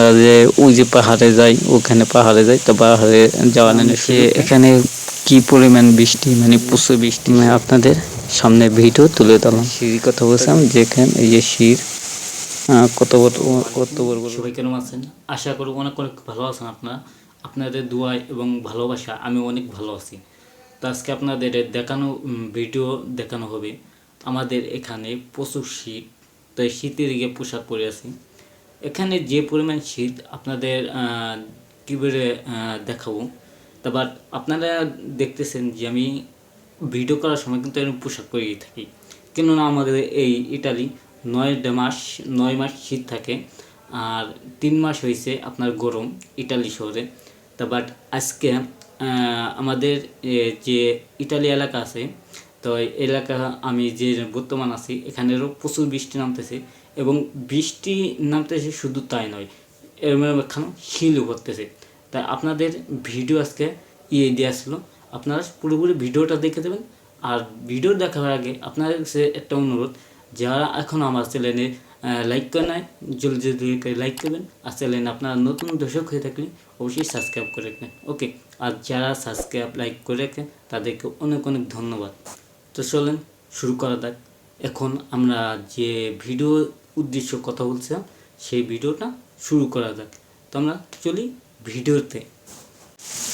আমরা যে ওই যে পাহাড়ে যাই ওখানে পাহাড়ে যাই তো পাহাড়ে যাওয়া নেই সে এখানে কি পরিমাণ বৃষ্টি মানে প্রচুর বৃষ্টি? মানে আপনাদের সামনে ভিডিও তুলে দিলাম সিঁড়ির কথা বলছিলাম যেখানে এই যে শির কত কত বড় সবাই কেমন আছেন? আশা করি অনেক অনেক ভালো আছেন আপনারা। আপনাদের দোয়া এবং ভালোবাসা আমি অনেক ভালো আছি। তো আজকে আপনাদের দেখানো ভিডিও দেখানো হবে। আমাদের এখানে প্রচুর শীত তো শীতের গিয়ে পোশাক পরে আছি। এখানে যে পরিমাণ শীত আপনাদের আহ, কী করে আহ, দেখাবো। তা বাট আপনারা দেখতেছেন যে আমি ভিডিও করার সময় কিন্তু এরকম পোশাক পরেই থাকি। কেননা আমাদের এই ইটালি নয় মাস নয় মাস শীত থাকে আর তিন মাস হয়েছে আপনার গরম ইটালি শহরে। তা বাট আজকে আমাদের যে ইটালি এলাকা আছে তো এলাকা আমি যে বর্তমান আছি, এখানেরও প্রচুর বৃষ্টি নামতেছে এবং বৃষ্টি নামতেছে শুধু তাই নয় এর এখানে শিলও করতেছে তাই আপনাদের ভিডিও আজকে ইয়ে দিয়ে আসলো, আপনারা পুরোপুরি ভিডিওটা দেখে দেবেন। আর ভিডিও দেখার আগে আপনার কাছে একটা অনুরোধ, যারা এখন আমার চ্যানেলে লাইক করে নেয় জলদি জলদি করে লাইক করবেন। আর চ্যানেলে আপনারা নতুন দর্শক হয়ে থাকলে অবশ্যই সাবস্ক্রাইব করে রাখবেন। ওকে আর যারা সাবস্ক্রাইব লাইক করে রাখেন, তাদেরকে অনেক অনেক ধন্যবাদ। তো চলেন, শুরু করা যাক। এখন আমরা যে ভিডিও উদ্দেশ্য কথা বলছিলাম, সেই ভিডিওটা শুরু করা যাক। তো আমরা চলি ভিডিওতে।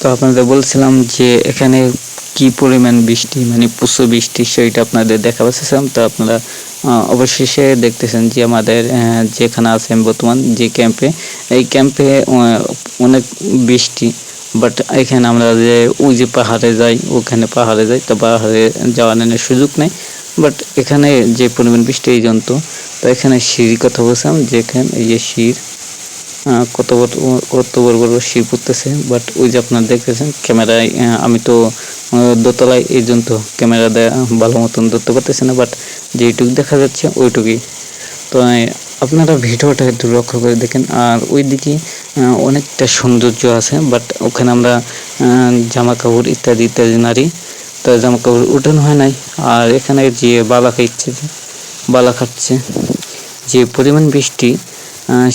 তো আপনাদের বলছিলাম যে এখানে কি পরিমাণ বৃষ্টি মানে প্রচুর বৃষ্টি, সেটা আপনাদের দেখা পাচ্ছিলাম তো আপনারা অবশেষে দেখতেছেন যে আমাদের যেখানে আছেন বর্তমান, যে ক্যাম্পে, এই ক্যাম্পে অনেক বৃষ্টি বাট এখানে আমরা যে ওই যে পাহাড়ে যাই, ওখানে পাহাড়ে যাই, তো পাহাড়ে যাওয়া নেওয়ার সুযোগ নেই। বাট এখানে যে পরিমাণ বৃষ্টি, এই জন্য তো এখানে সিঁড়ির কথা বলছিলাম, যেখানে এই যে শির কত বড় কত বড় বড় শির পড়তেছে। বাট ওই যে আপনারা দেখতেছেন, ক্যামেরায় আমি তো দোতলায় এই জন্য ক্যামেরা দেয়া ভালো মতন ধরতে পারতেছে না। বাট যেইটুকু দেখা যাচ্ছে, ওইটুকুই। তো আপনারা ভিডিওটা একটু লক্ষ্য করে দেখেন। আর ওইদিকে অনেকটা সৌন্দর্য আছে বাট ওখানে আমরা জামা কাপড় ইত্যাদি ইত্যাদি নারী, তো জামা কাপড় উঠানো হয় নাই। আর এখানে যে বালা খাইছে, বালা খাচ্ছে, যে পরিমাণ বৃষ্টি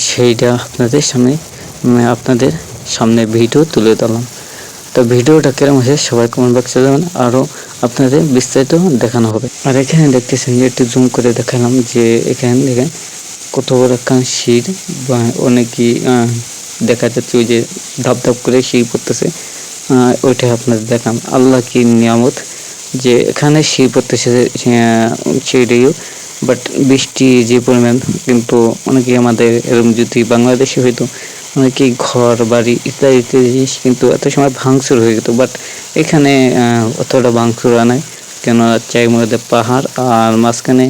সেইটা আপনাদের সামনে আপনাদের সামনে ভিডিও তুলে দিলাম তো ভিডিওটা কেরম হয়েছে সবাই কমেন্ট বক্সে যাবেন আরও আপনাদের বিস্তারিত দেখানো হবে। আর এখানে দেখতেছেন যে একটু জুম করে দেখালাম যে এখানে দেখেন কত বড় একটা শির, বা অনেকই দেখা যাচ্ছে ওই যে ধাপ ধাপ করে শির পড়তেছে। আহ, ওইটা আপনাদের দেখাম। আল্লাহ কি নিয়ামত যে এখানে শির পড়তেছে সেটাইও বাট বৃষ্টি যে পরিমাণ কিন্তু অনেকেই আমাদের এরকম যদি বাংলাদেশে হইতো অনেকেই ঘর বাড়ি ইত্যাদি ইত্যাদি জিনিস কিন্তু এত সময় ভাঙচুর হয়ে যেত। বাট এখানে অতটা ভাঙচুর নাই। কেন চাই মধ্যে পাহাড় আর মাঝখানে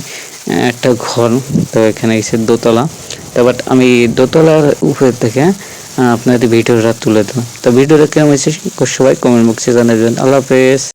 একটা ঘর তো এখানে এসে দোতলা। তো বাট আমি দোতলার উপর থেকে আপনাদের ভিডিওটা তুলে দেবো তো ভিডিওটা কেমন হয়েছে সবাই কমেন্ট বক্সে জানাবেন। আল্লাহ হাফেজ।